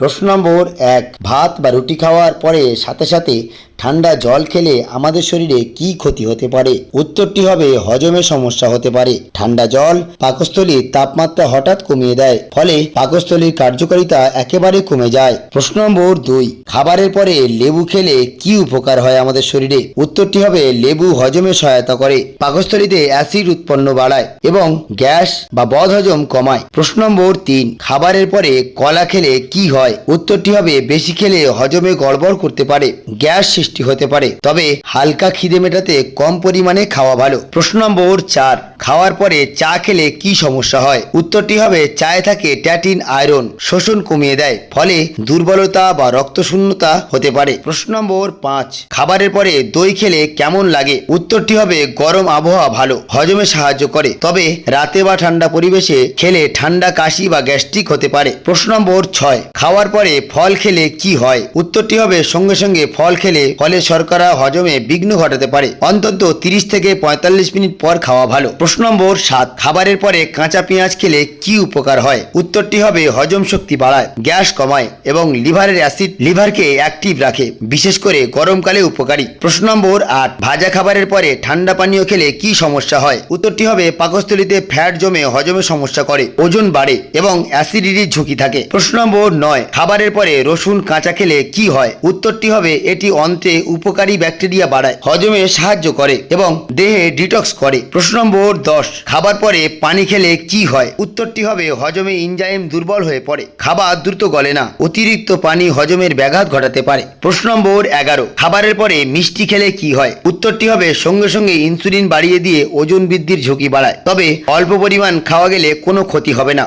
প্রশ্ন নম্বর এক ভাত বা রুটি খাওয়ার পরে সাথে সাথে ঠান্ডা জল খেলে আমাদের শরীরে কি ক্ষতি হতে পারে? উত্তরটি হবে হজমের সমস্যা হতে পারে। ঠান্ডা জল পাকস্থলীর তাপমাত্রা হঠাৎ কমিয়ে দেয়, ফলে পাকস্থলীর কার্যকারিতা একেবারে কমে যায়। প্রশ্ন নম্বর দুই, খাবারের পরে লেবু খেলে কি উপকার হয় আমাদের শরীরে? উত্তরটি হবে লেবু হজমে সহায়তা করে, পাকস্থলীতে অ্যাসিড উৎপন্ন বাড়ায় এবং গ্যাস বা বদহজম কমায়। প্রশ্ন নম্বর তিন, খাবারের পরে কলা খেলে কি হয়? উত্তরটি হবে বেশি খেলে হজমে গড়বড় করতে পারে, গ্যাস সৃষ্টি হতে পারে। তবে হালকা খিদে মেটাতে কম পরিমাণে খাওয়া ভালো। প্রশ্ন নম্বর চার, খাওয়ার পরে চা খেলে কি সমস্যা হয়? উত্তরটি হবে, চায়ে থাকে ট্যাটিন আয়রন, শোষণ কমিয়ে দেয়, ফলে দুর্বলতা বা রক্তশূন্যতা হতে পারে। প্রশ্ন নম্বর পাঁচ, খাবারের পরে দই খেলে কেমন লাগে? উত্তরটি হবে, গরম আবহাওয়া ভালো, হজমে সাহায্য করে। তবে রাতে বা ঠান্ডা পরিবেশে খেলে ঠান্ডা কাশি বা গ্যাস্ট্রিক হতে পারে। প্রশ্ন নম্বর ছয়, খাওয়ার পরে ফল খেলে কি হয়? উত্তরটি হবে, সঙ্গে সঙ্গে ফল খেলে ফলে শর্করা হজমে বিঘ্ন ঘটাতে পারে। অন্তত তিরিশ থেকে পঁয়তাল্লিশ মিনিট পর খাওয়া ভালো। প্রশ্ন নম্বর সাত, খাবারের পরে কাঁচা পেঁয়াজ খেলে কি উপকার হয়? উত্তরটি হবে হজম শক্তি বাড়ায়, গ্যাস কমায় এবং লিভারের অ্যাসিড লিভারকে অ্যাক্টিভ রাখে, বিশেষ করে গরমকালে উপকারী। প্রশ্ন নম্বর আট, ভাজা খাবারের পরে ঠান্ডা পানীয় খেলে কি সমস্যা হয়? উত্তরটি হবে পাকস্থলিতে ফ্যাট জমে হজমে সমস্যা করে, ওজন বাড়ে এবং অ্যাসিডিটির ঝুঁকি থাকে। প্রশ্ন নম্বর নয়, খাবারের পরে রসুন কাঁচা খেলে কি হয়? উত্তরটি হবে এটি অন্ত্রে উপকারী ব্যাকটেরিয়া বাড়ায়, হজমে সাহায্য করে এবং দেহে ডিটক্স করে। প্রশ্ন নম্বর দশ, খাবার পরে পানি খেলে কি হয়? উত্তরটি হবে, হজমে ইনজাইম দুর্বল হয়ে পড়ে। খাবার দ্রুত গলে না, অতিরিক্ত পানি হজমের ব্যাঘাত ঘটাতে পারে। প্রশ্ন নম্বর এগারো, খাবারের পরে মিষ্টি খেলে কি হয়? উত্তরটি হবে, সঙ্গে সঙ্গে ইনসুলিন বাড়িয়ে দিয়ে ওজন বৃদ্ধির ঝুঁকি বাড়ায়। তবে অল্প পরিমাণ খাওয়া গেলে কোনো ক্ষতি হবে না।